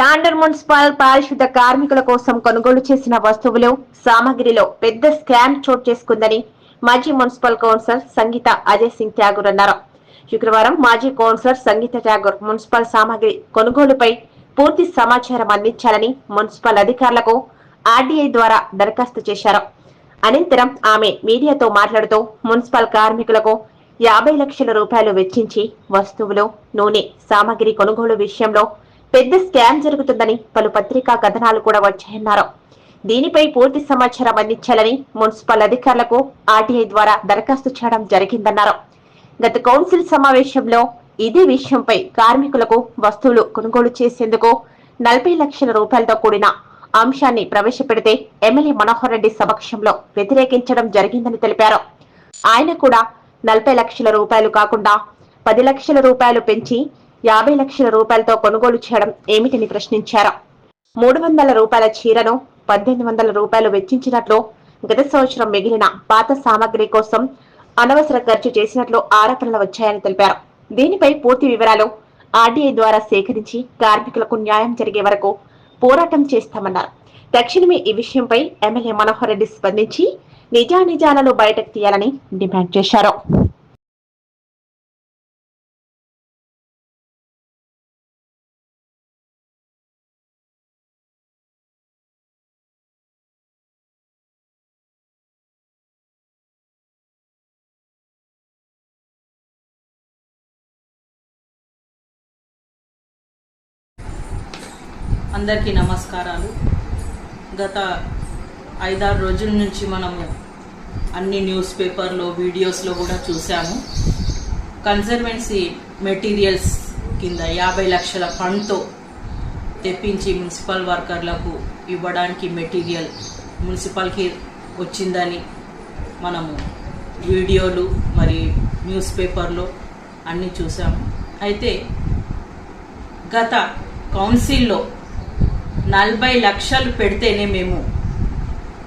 Tandur municipal పారిశుద్ధ కార్మికుల కోసం కొనుగోలు చేసిన వస్తువులు సామాగ్రిలో పెద్ద స్కామ్ చోటు చేసుకుందని మాజీ మున్సిపల్ కౌన్సిలర్ సంగీత అజయ్ సింగ్ ఠాగూర్ అన్నారు. శుక్రవారం మాజీ కౌన్సిలర్ సంగీత ఠాగూర్ మున్సిపల్ సామాగ్రి కొనుగోలుపై పూర్తి సమాచారం అందించాలని మున్సిపల్ అధికారులకు ఆర్డీఐ ద్వారా దరఖాస్తు చేశారు. అనంతరం ఆమె మీడియాతో మాట్లాడుతూ మున్సిపల్ కార్మికులకు యాభై లక్షల రూపాయలు వెచ్చించి వస్తువులు నూనె సామాగ్రి కొనుగోలు విషయంలో పెద్ద స్కామ్ జరుగుతుందని పలు పత్రికా కథనాలు కూడా వచ్చాయన్నారు. దీనిపై పూర్తి సమాచారం అందించాలని మున్సిపల్ అధికారులకు ఆర్టీఐ ద్వారా దరఖాస్తు చేయడం జరిగిందన్నారు. గత కౌన్సిల్ సమావేశంలో ఇదే విషయంపై కార్మికులకు వస్తువులు కొనుగోలు చేసేందుకు నలభై లక్షల రూపాయలతో కూడిన అంశాన్ని ప్రవేశపెడితే ఎమ్మెల్యే మనోహర్ రెడ్డి సమక్షంలో వ్యతిరేకించడం జరిగిందని తెలిపారు. ఆయన కూడా నలభై లక్షల రూపాయలు కాకుండా పది లక్షల రూపాయలు పెంచి యాభై లక్షల రూపాయలతో కొనుగోలు చేయడం ఏమిటని ప్రశ్నించారు. మూడు వందల రూపాయల చీరను పద్దెనిమిది వందల రూపాయలు వెచ్చించినట్లు గత సంవత్సరం మిగిలిన పాత సామాగ్రి కోసం అనవసర ఖర్చు చేసినట్లు ఆరోపణలు వచ్చాయని తెలిపారు. దీనిపై పూర్తి వివరాలు ఆర్డీఐ ద్వారా సేకరించి కార్మికులకు న్యాయం జరిగే వరకు పోరాటం చేస్తామన్నారు. తక్షణమే ఈ విషయంపై ఎమ్మెల్యే మనోహర్ రెడ్డి స్పందించి నిజానిజాలను బయటకు తీయాలని డిమాండ్ చేశారు. అందరికీ నమస్కారాలు. గత ఐదారు రోజుల నుంచి మనము అన్ని న్యూస్ పేపర్లో వీడియోస్లో కూడా చూసాము కన్జర్వెన్సీ మెటీరియల్స్ కింద యాభై లక్షల ఫండ్తో తెప్పించి మున్సిపల్ వర్కర్లకు ఇవ్వడానికి మెటీరియల్ మున్సిపల్కి వచ్చిందని మనము వీడియోలు మరి న్యూస్ పేపర్లో అన్నీ చూసాము అయితే గత కౌన్సిల్లో నలభై లక్షలు పెడితేనే మేము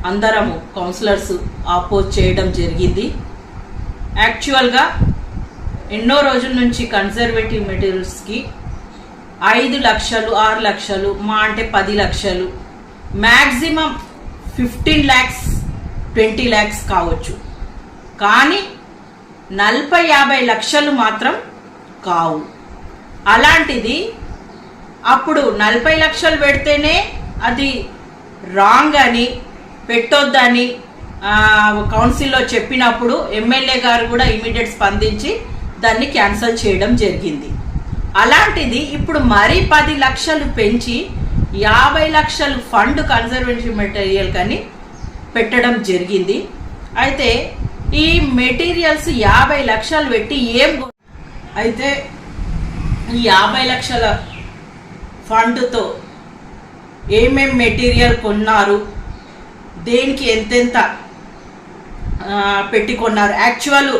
అందరము కౌన్సిలర్స్ ఆపోజ్ చేయడం జరిగింది. యాక్చువల్గా ఎన్నో రోజుల నుంచి కన్జర్వేటివ్ మెటీరియల్స్కి ఐదు లక్షలు ఆరు లక్షలు మా అంటే పది లక్షలు maximum fifteen lakhs twenty lakhs కావచ్చు. కానీ నలభై యాభై లక్షలు మాత్రం కావు. అలాంటిది అప్పుడు నలభై లక్షలు పెడితేనే అది రాంగ్ అని పెట్టొద్దని కౌన్సిల్లో చెప్పినప్పుడు ఎమ్మెల్యే గారు కూడా ఇమీడియట్ స్పందించి దాన్ని క్యాన్సిల్ చేయడం జరిగింది. అలాంటిది ఇప్పుడు మరీ పది లక్షలు పెంచి యాభై లక్షలు ఫండ్ కన్జర్వేషన్ మెటీరియల్ కానీ పెట్టడం జరిగింది. అయితే ఈ మెటీరియల్స్ యాభై లక్షలు పెట్టి ఏం అయితే ఈ యాభై లక్షల ఫండ్తో ఏమేం మెటీరియల్ కొన్నారు దేనికి ఎంతెంత పెట్టి కొన్నారు. యాక్చువల్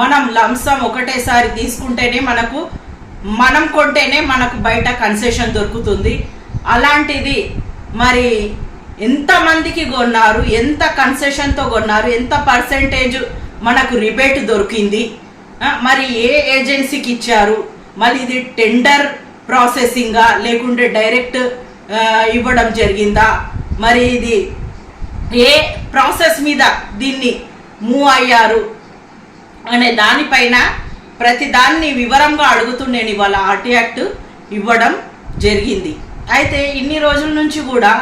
మనం లంసం ఒకటేసారి తీసుకుంటేనే మనకు మనం కొంటేనే మనకు బయట కన్సెషన్ దొరుకుతుంది. అలాంటిది మరి ఎంతమందికి కొన్నారు ఎంత కన్సెషన్తో కొన్నారు ఎంత పర్సెంటేజ్ మనకు రిబేట్ దొరికింది మరి ఏ ఏజెన్సీకి ఇచ్చారు మరి ఇది టెండర్ ప్రాసెసింగా లేకుంటే డైరెక్ట్ ఇవ్వడం జరిగిందా? మరి ఇది ఏ ప్రాసెస్ మీద దీన్ని మూవ్ అయ్యారు అనే దానిపైన ప్రతి దాన్ని వివరంగా అడుగుతూ నేను ఇవాళ ఆర్టీ యాక్ట్ ఇవ్వడం జరిగింది. అయితే ఇన్ని రోజుల నుంచి కూడా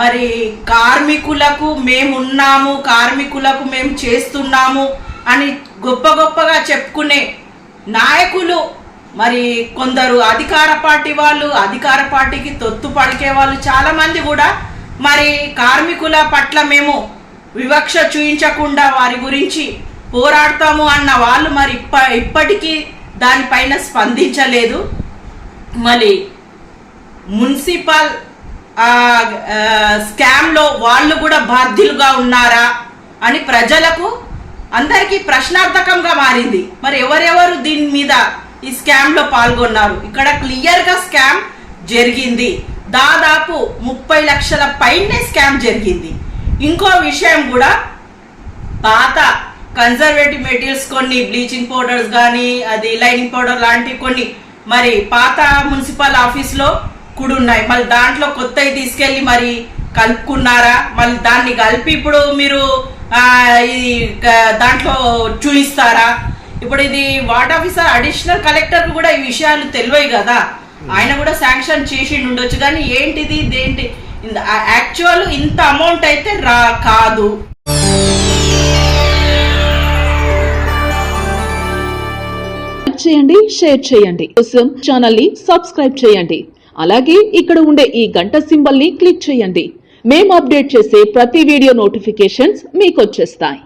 మరి కార్మికులకు మేమున్నాము కార్మికులకు మేము చేస్తున్నాము అని గొప్ప గొప్పగా చెప్పుకునే నాయకులు మరి కొందరు అధికార పార్టీ వాళ్ళు అధికార పార్టీకి తొత్తు పలికే వాళ్ళు చాలా మంది కూడా మరి కార్మికుల పట్ల మేము వివక్ష చూయించకుండా వారి గురించి పోరాడతాము అన్న వాళ్ళు మరి ఇప్ప ఇప్పటికీ దానిపైన స్పందించలేదు. మరి మున్సిపల్ స్కామ్లో వాళ్ళు కూడా బాధ్యులుగా ఉన్నారా అని ప్రజలకు అందరికీ ప్రశ్నార్థకంగా మారింది. మరి ఎవరెవరు దీని మీద ఈ స్కామ్లో పాల్గొన్నారు. ఇక్కడ క్లియర్గా స్కామ్ జరిగింది. దాదాపు ముప్పై లక్షల పైనే స్కామ్ జరిగింది. ఇంకో విషయం కూడా పాత కన్జర్వేటివ్ మెటీరియల్స్ కొన్ని బ్లీచింగ్ పౌడర్స్ కానీ అది లైనింగ్ పౌడర్ లాంటి కొన్ని మరి పాత మున్సిపల్ ఆఫీస్లో కూడా ఉన్నాయి. మళ్ళీ దాంట్లో కొత్తవి తీసుకెళ్ళి మరి కలుపుకున్నారా? మళ్ళీ దాన్ని కలిపి ఇప్పుడు మీరు ఇది దాంట్లో చూయిస్తారా? ఇప్పుడు ఇది వార్డ్ ఆఫీసర్ అడిషనల్ కలెక్టర్ కూడా ఈ విషయాలు తెలివై కదా? ఆయన కూడా శాంక్షన్ చేసి ఉండొచ్చు కానీ ఏంటిది దేంటి యాక్చువల్ ఇంత అమౌంట్ అయితే రా కాదు. చేయండి షేర్ చేయండి. కోసం ఛానల్ని సబ్స్క్రైబ్ చేయండి. అలాగే ఇక్కడ ఉండే ఈ గంట సింబల్ని క్లిక్ చేయండి. మేము అప్డేట్ చేసే ప్రతి వీడియో నోటిఫికేషన్స్ మీకు వచ్చేస్తాయి